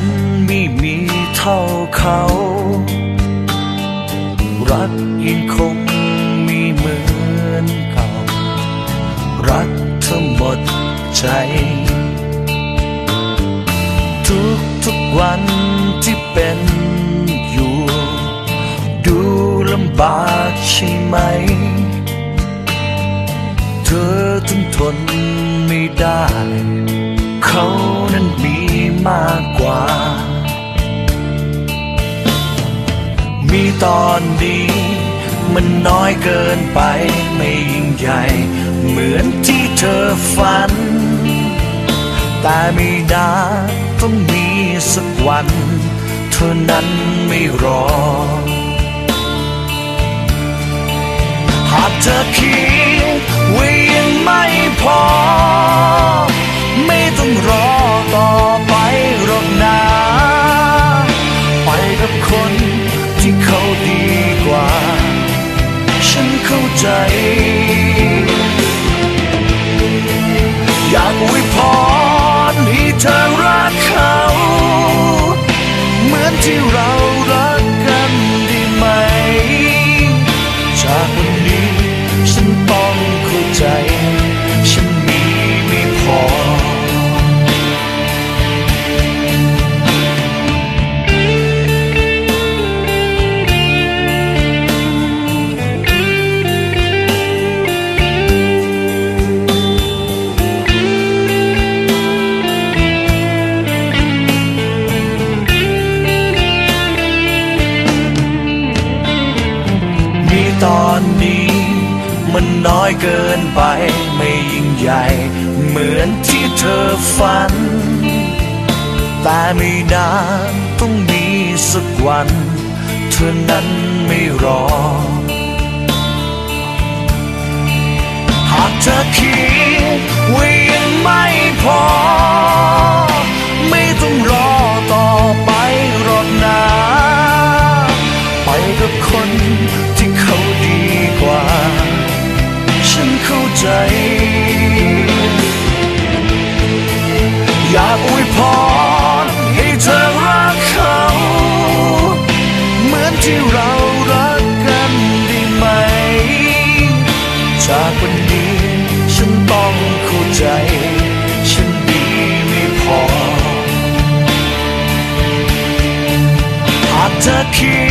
นั้นไม่มีเท่าเขา รักยังคงมีเหมือนเก่า รักเธอหมดใจ ทุกทุกวันที่เป็นอยู่ ดูลำบากใช่ไหม เธอถึงทนไม่ได้ เขานั้นมีมากกว่า มีตอนดีมันน้อยเกินไปไม่ยิ่งใหญ่ เหมือนที่เธอฝัน แต่ไม่นาต้องมีสักวัน เธอนั้นไม่รอ หากเธอคิดว่ายังไม่พอ เข้าใจ อยากอวยพรให้เธอรักเขา เหมือนที่เรา อนนี้ มันน้อยเกินไปไม่ยิ่งใหญ่ เหมือนที่เธอฝัน แต่ไม่นานต้องมีสักวัน เธอนั้นไม่รอ หากเธอคิดว่า ที่เรารักกันได้ไหม จากวันนี้ฉันต้องเข้าใจ ฉันดีไม่พอ หากเธอคิด